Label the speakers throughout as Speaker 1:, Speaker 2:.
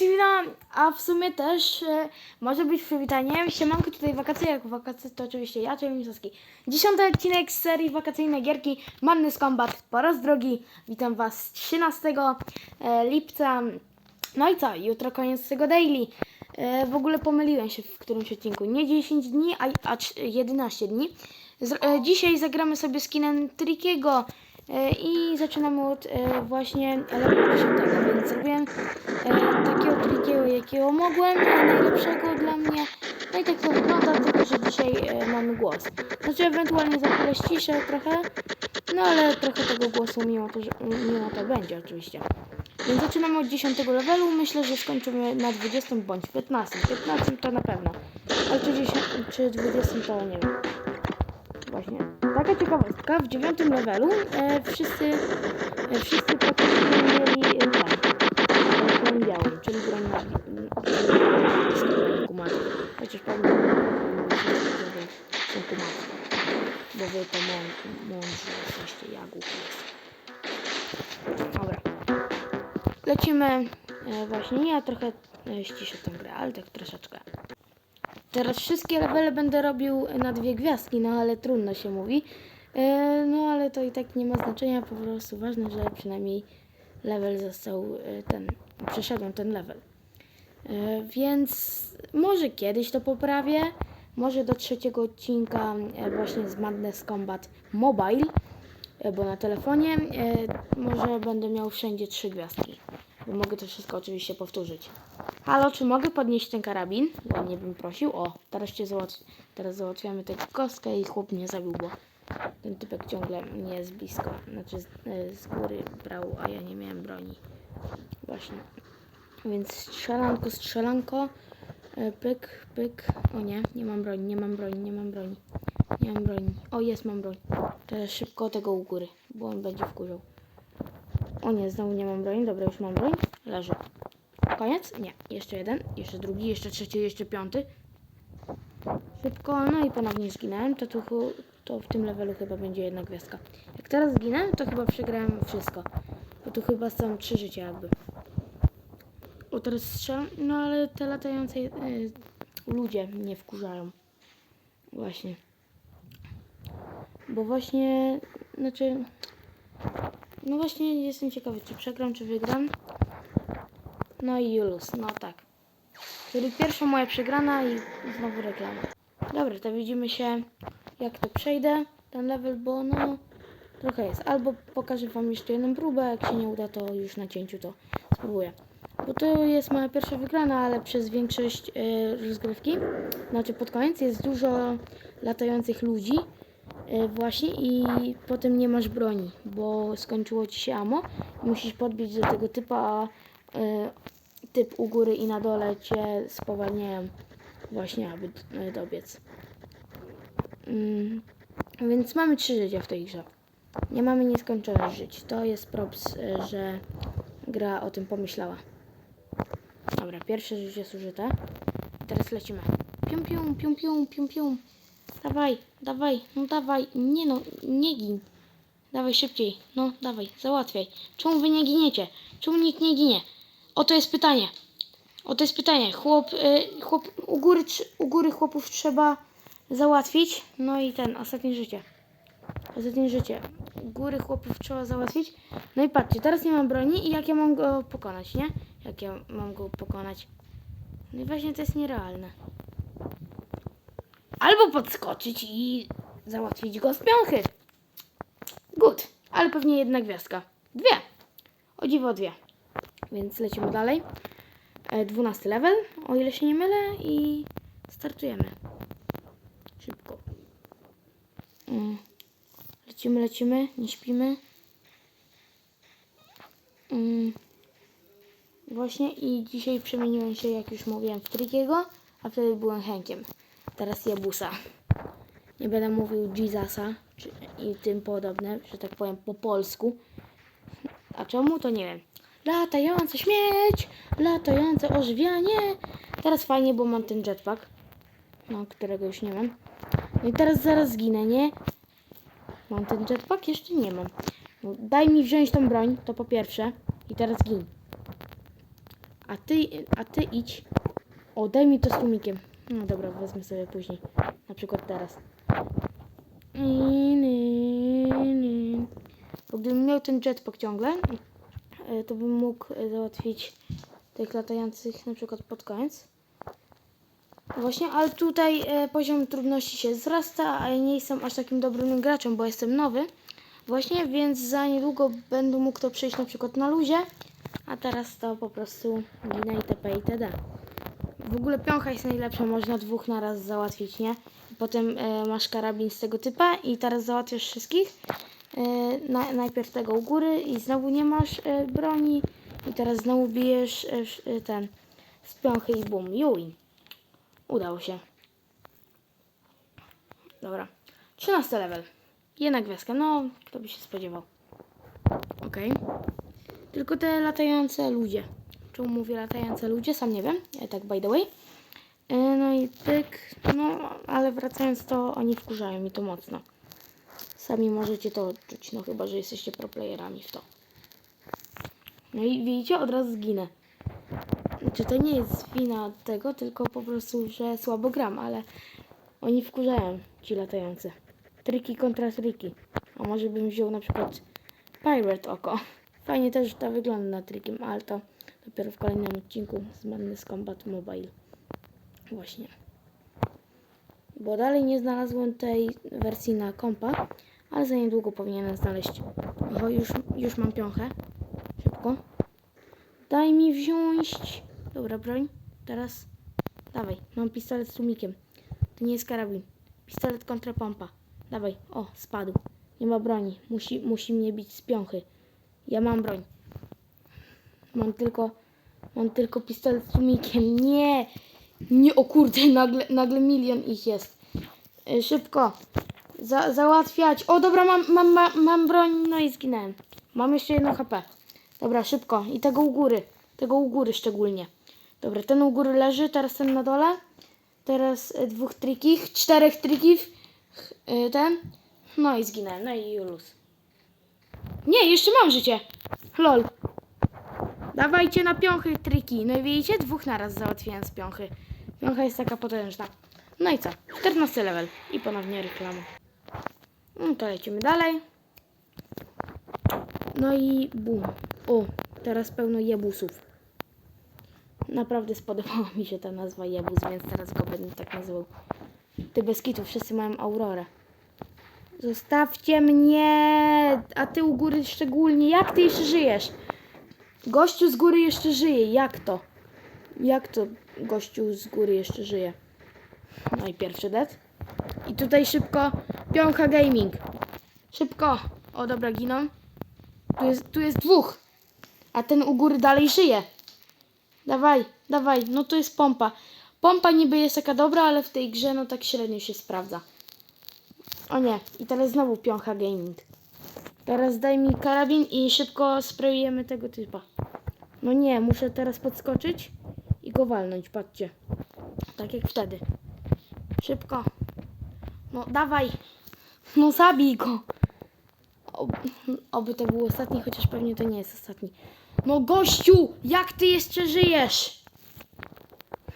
Speaker 1: witam, a w sumie też e, może być przywitaniem. Siemanko, tutaj wakacje, jak wakacje to oczywiście ja, czyli Misowski. Dziesiąty odcinek z serii wakacyjnej gierki Madness Combat po raz drugi. Witam Was 13 e, lipca. No i co, jutro koniec tego daily. E, w ogóle pomyliłem się w którymś odcinku. Nie 10 dni, a, a trz- 11 dni. Z, e, dzisiaj zagramy sobie skinem Trickiego. E, I zaczynamy od e, właśnie 10, więc zrobiłem e, takiego trikiego, jakiego mogłem, najlepszego dla mnie. No i tak to wygląda, tylko że dzisiaj mamy głos. Znaczy ewentualnie za chwilę ściszę trochę, no ale trochę tego głosu mimo to, że, mimo to będzie oczywiście. Więc zaczynamy od 10 levelu, myślę, że skończymy na 20 bądź 15. 15 to na pewno, ale czy, 10, czy 20 to nie wiem. Właśnie. Taka ciekawostka, w dziewiątym levelu e, wszyscy, e, wszyscy praktycznie mieli e, broń białą, czyli broń na kumatów. Chociaż pewnie są kumaty. Bo wy to mą- mądrzy jesteście, ja głupi. Dobra. Lecimy e, właśnie, ja trochę e, ściszę tę grę, ale tak troszeczkę. Teraz wszystkie levele będę robił na dwie gwiazdki, no ale trudno się mówi. E, no ale to i tak nie ma znaczenia, po prostu ważne, że przynajmniej level został e, ten, przeszedłem ten level. E, więc może kiedyś to poprawię, może do trzeciego odcinka właśnie z Madness Combat Mobile, bo na telefonie może będę miał wszędzie trzy gwiazdki. Mogę to wszystko oczywiście powtórzyć. Halo, czy mogę podnieść ten karabin? Ładnie bym prosił. O, teraz cię załatw... teraz załatwiamy tę kostkę i chłop mnie zabił, bo ten typek ciągle mnie jest blisko. Znaczy z, e, z góry brał, a ja nie miałem broni. Właśnie. Więc strzelanko, strzelanko. E, Pyk, pyk. O nie, nie mam broni, nie mam broni, nie mam broni. Nie mam broni. O, jest, mam broń. Teraz szybko tego u góry, bo on będzie wkurzał. O nie, znowu nie mam broni. Dobra, już mam broń. Leży. Koniec? Nie. Jeszcze jeden, jeszcze drugi, jeszcze trzeci, jeszcze piąty. Szybko, no i ponownie zginąłem. To, tu, to w tym levelu chyba będzie jedna gwiazdka. Jak teraz zginę, to chyba przegrałem wszystko. Bo tu chyba są trzy życia jakby. O, teraz strzelam. No ale te latające y, ludzie mnie wkurzają. Właśnie. Bo właśnie, znaczy... No właśnie jestem ciekawy, czy przegram, czy wygram. No i Julus, no tak. Czyli pierwsza moja przegrana i znowu reklama. Dobra, to widzimy się jak to przejdę, ten level, bo no trochę jest. Albo pokażę wam jeszcze jedną próbę, jak się nie uda, to już na cięciu to spróbuję. Bo to jest moja pierwsza wygrana, ale przez większość e, rozgrywki, znaczy pod koniec jest dużo latających ludzi e, właśnie i potem nie masz broni, bo skończyło ci się ammo i musisz podbić do tego typa, a e, typ u góry i na dole cię spowalniają właśnie, aby e, dobiec. Mm, więc mamy trzy życia w tej grze. Nie mamy nieskończoność żyć. To jest props, e, że gra o tym pomyślała. Dobra, pierwsze życie zużyte. Teraz lecimy. Pium, pium, pium, pium, pium, pium. Dawaj, dawaj, no dawaj. Nie no, nie gin. Dawaj szybciej. No, dawaj, załatwiaj. Czemu wy nie giniecie? Czemu nikt nie ginie? Oto jest pytanie. Oto jest pytanie. Chłop, y, chłop u, góry, u góry chłopów trzeba załatwić. No i ten, ostatnie życie. Ostatnie życie. U góry chłopów trzeba załatwić. No i patrzcie, teraz nie mam broni i jak ja mam go pokonać, nie? Jak ja mam go pokonać? No i właśnie to jest nierealne. Albo podskoczyć i załatwić go z piąchy. Good. Ale pewnie jedna gwiazdka. Dwie. O dziwo dwie. Więc lecimy dalej. E, 12 level, o ile się nie mylę i startujemy. Szybko. Mm. Lecimy, lecimy, nie śpimy. Mm. Właśnie i dzisiaj przemieniłem się, jak już mówiłem, w Trikiego, a wtedy byłem Henkiem. Teraz Jabusa. Nie będę mówił Jezusa czy, i tym podobne, że tak powiem po polsku. A czemu, to nie wiem. Latające śmieć, latające ożywianie. Teraz fajnie, bo mam ten jetpack. No, którego już nie mam. No i teraz zaraz zginę, nie? Mam ten jetpack? Jeszcze nie mam. No, daj mi wziąć tą broń, to po pierwsze. I teraz gin. A ty, a ty idź. O, daj mi to z tłumikiem. No dobra, wezmę sobie później. Na przykład teraz. Bo gdybym miał ten jetpack ciągle, to bym mógł e, załatwić tych latających na przykład pod koniec. Właśnie, ale tutaj e, poziom trudności się wzrasta, a ja nie jestem aż takim dobrym graczem, bo jestem nowy. Właśnie, więc za niedługo będę mógł to przejść na przykład na luzie, a teraz to po prostu ginę itp. itd. W ogóle piącha jest najlepsza, można dwóch naraz załatwić, nie? Potem e, masz karabin z tego typa i teraz załatwiasz wszystkich. E, na, najpierw tego u góry i znowu nie masz e, broni i teraz znowu bijesz e, ten piąchy i bum, juj. Udało się. Dobra. 13 level. Jedna gwiazdka. No, kto by się spodziewał. Okej. Tylko te latające ludzie. Czemu mówię latające ludzie? Sam nie wiem. Ja tak by the way. No i pyk. No, ale wracając to oni wkurzają mi to mocno. Sami możecie to odczuć, no chyba, że jesteście pro playerami w to. No i widzicie, od razu zginę. Znaczy to nie jest wina tego, tylko po prostu, że słabo gram, ale oni wkurzają ci latający. Triki kontra triki. A może bym wziął na przykład Pirate Oko. Fajnie też to wygląda na trikiem, ale to dopiero w kolejnym odcinku z Madness Combat Mobile. Właśnie. Bo dalej nie znalazłem tej wersji na kompa, ale za niedługo powinienem znaleźć. O, już, już mam piąchę. Szybko. Daj mi wziąć. Dobra, broń. Teraz. Dawaj, mam pistolet z tłumikiem. To nie jest karabin. Pistolet kontra pompa. Dawaj. O, spadł. Nie ma broni. Musi, musi mnie bić z piąchy. Ja mam broń. Mam tylko. Mam tylko pistolet z tłumikiem. Nie! Nie, o kurde, nagle, nagle milion ich jest. E, Szybko. Za, załatwiać. O, dobra, mam, mam, mam, mam broń. No i zginąłem. Mam jeszcze jedno HP. Dobra, szybko. I tego u góry. Tego u góry szczególnie. Dobra, ten u góry leży, teraz ten na dole. Teraz e, dwóch trikich, czterech trikich. E, ten. No i zginąłem. No i luz. Nie, jeszcze mam życie. Lol. Dawajcie na piąchy triki. No i widzicie, dwóch naraz załatwiłem z piąchy. Piącha jest taka potężna. No i co? 14 level. I ponownie reklama. No to lecimy dalej. No i bum. O, teraz pełno jebusów. Naprawdę spodobała mi się ta nazwa jebus, więc teraz go będę tak nazywał. Ty bez kitu, wszyscy mają aurorę. Zostawcie mnie! A ty u góry szczególnie. Jak ty jeszcze żyjesz? Gościu z góry jeszcze żyje. Jak to? Jak to gościu z góry jeszcze żyje? No i pierwszy dead. I tutaj szybko Piącha Gaming. Szybko. O dobra, giną. Tu jest, tu jest dwóch. A ten u góry dalej żyje. Dawaj, dawaj. No to jest pompa. Pompa niby jest taka dobra, ale w tej grze no tak średnio się sprawdza. O nie. I teraz znowu Piącha Gaming. Teraz daj mi karabin i szybko sprayujemy tego typa. No nie, muszę teraz podskoczyć i go walnąć, patrzcie. Tak jak wtedy. Szybko. No dawaj. No zabij go. Ob, oby to był ostatni, chociaż pewnie to nie jest ostatni. No gościu, jak ty jeszcze żyjesz?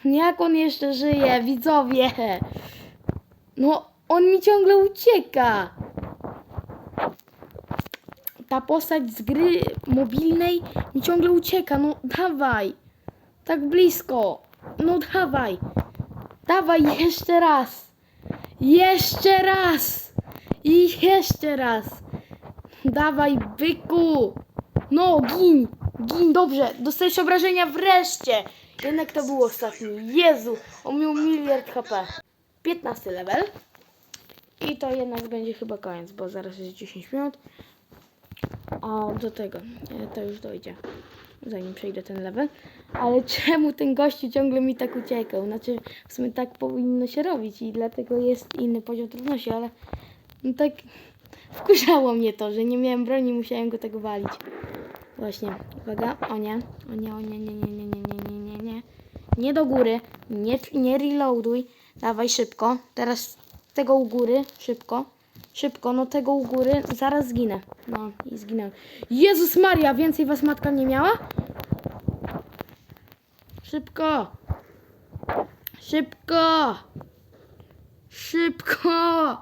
Speaker 1: Jak on jeszcze żyje, widzowie? No, on mi ciągle ucieka. Ta postać z gry mobilnej mi ciągle ucieka. No dawaj. Tak blisko. No dawaj. Dawaj jeszcze raz. Jeszcze raz. Jeszcze raz. Dawaj, byku. No, gin. Gin, dobrze. Dostajesz obrażenia wreszcie. Jednak to był ostatni. Jezu, on miał miliard HP. 15 level. I to jednak będzie chyba koniec, bo zaraz jest 10 minut. A do tego, e, to już dojdzie, zanim przejdę ten level. Ale czemu ten gościu ciągle mi tak uciekał? Znaczy, w sumie tak powinno się robić i dlatego jest inny poziom trudności, ale no tak wkurzało mnie to, że nie miałem broni, musiałem go tego walić. Właśnie, uwaga, o nie, o nie, o nie, nie, nie, nie, nie, nie, nie, nie, nie. Nie do góry, nie, nie reloaduj, dawaj szybko, teraz tego u góry, szybko. Szybko, no tego u góry, zaraz zginę. No i zginę. Jezus Maria, więcej was matka nie miała? Szybko! Szybko! Szybko!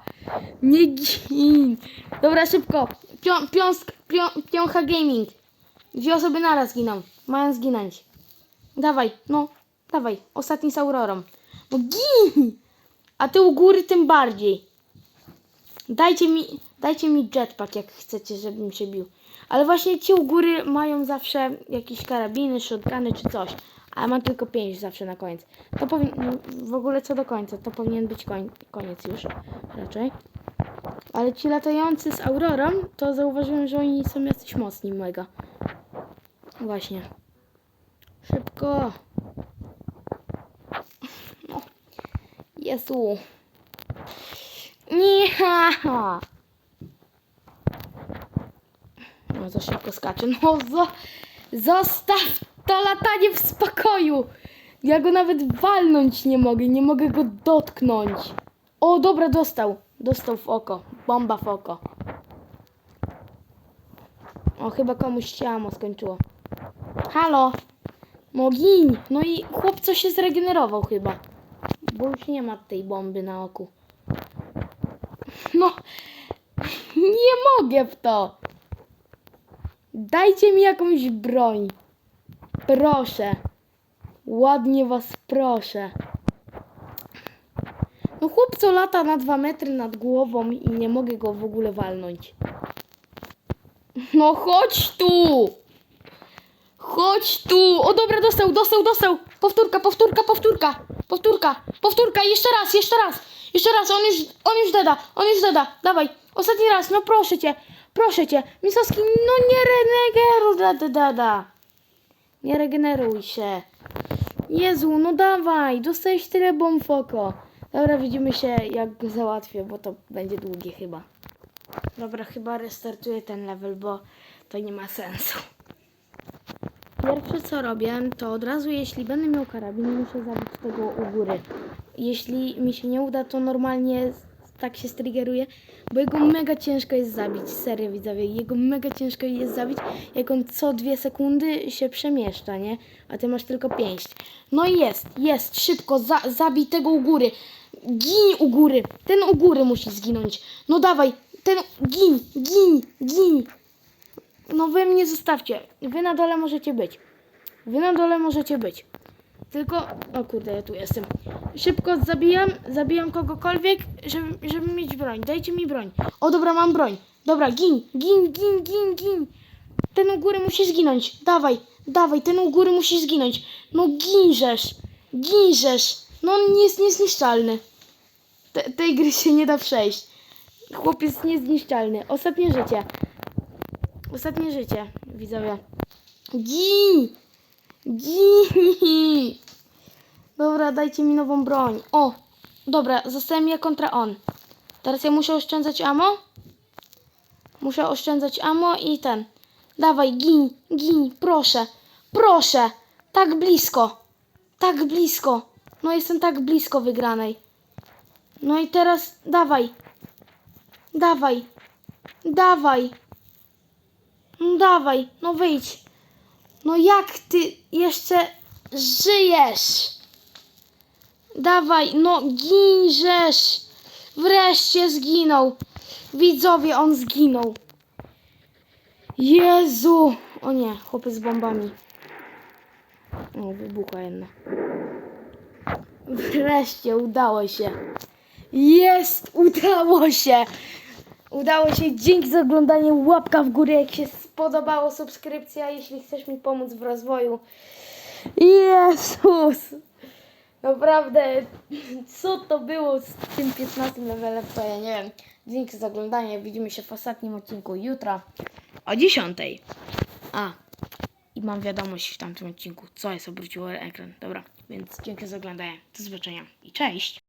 Speaker 1: Nie gin! Dobra, szybko! Pią, piąsk, pią, piącha gaming. Dwie osoby naraz giną. Mają zginąć. Dawaj, no, dawaj. Ostatni z Aurorą. No gin! A ty u góry tym bardziej. Dajcie mi, dajcie mi jetpack, jak chcecie, żebym się bił. Ale właśnie ci u góry mają zawsze jakieś karabiny, shotguny czy coś. A mam tylko pięć zawsze na koniec. To powinien, w ogóle co do końca, to powinien być koń, koniec już raczej. Ale ci latający z Aurorą, to zauważyłem, że oni są jacyś mocni mega. Właśnie. Szybko. No. Jezu. Nie. No za szybko skacze. No zo, zostaw to latanie w spokoju. Ja go nawet walnąć nie mogę. Nie mogę go dotknąć. O, dobra, dostał. Dostał w oko. Bomba w oko. O, chyba komuś się amo skończyło. Halo. No gin. No i chłopco się zregenerował chyba. Bo już nie ma tej bomby na oku. No. Nie mogę w to. Dajcie mi jakąś broń. Proszę. Ładnie was proszę. No chłopco lata na dwa metry nad głową i nie mogę go w ogóle walnąć. No chodź tu! Chodź tu! O dobra, dostał, dostał, dostał! Powtórka, powtórka, powtórka! Powtórka, powtórka, jeszcze raz, jeszcze raz! Jeszcze raz, on już, on już dada, on już dada, dawaj, ostatni raz, no proszę cię, proszę cię, Misowski, no nie regeneruj, dada, dada. Nie regeneruj się. Jezu, no dawaj, dostałeś tyle bomb. Dobra, widzimy się jak go załatwię, bo to będzie długie chyba. Dobra, chyba restartuję ten level, bo to nie ma sensu. Pierwsze co robię, to od razu jeśli będę miał karabin, muszę zabić tego u góry. Jeśli mi się nie uda, to normalnie tak się striggeruje, bo jego mega ciężko jest zabić, serio widzowie, jego mega ciężko jest zabić, jak on co dwie sekundy się przemieszcza, nie? A ty masz tylko pięść. No i jest, jest, szybko, za, zabij tego u góry. Gin u góry, ten u góry musi zginąć. No dawaj, ten, gin, gin, gin. No wy mnie zostawcie. Wy na dole możecie być. Wy na dole możecie być. Tylko, o kurde, ja tu jestem. Szybko zabijam, zabijam kogokolwiek, żeby, żeby mieć broń. Dajcie mi broń. O, dobra, mam broń. Dobra, gin, gin, gin, gin, gin. Ten u góry musi zginąć. Dawaj, dawaj, ten u góry musi zginąć. No ginżesz, ginżesz. No on jest niezniszczalny. Te, tej gry się nie da przejść. Chłop jest niezniszczalny. Ostatnie życie. Ostatnie życie, widzowie. Gin! Gin! Dobra, dajcie mi nową broń. O! Dobra, zostałem ja kontra on. Teraz ja muszę oszczędzać ammo. Muszę oszczędzać ammo i ten. Dawaj, gin, gin, proszę. Proszę! Tak blisko. Tak blisko. No jestem tak blisko wygranej. No i teraz dawaj. Dawaj. Dawaj. No dawaj, no wyjdź. No jak ty jeszcze żyjesz? Dawaj, no ginżesz. Wreszcie zginął. Widzowie, on zginął. Jezu. O nie, chłopiec z bombami. O, wybuchła jedna. Wreszcie udało się. Jest, udało się. Udało się. Dzięki za oglądanie. Łapka w górę, jak się spodobało. Subskrypcja, jeśli chcesz mi pomóc w rozwoju. Jezus! Naprawdę, co to było z tym 15 levelem, to ja nie wiem. Dzięki za oglądanie. Widzimy się w ostatnim odcinku jutro o 10. A, i mam wiadomość w tamtym odcinku, co jest obróciło ekran. Dobra, więc dzięki za oglądanie. Do zobaczenia i cześć!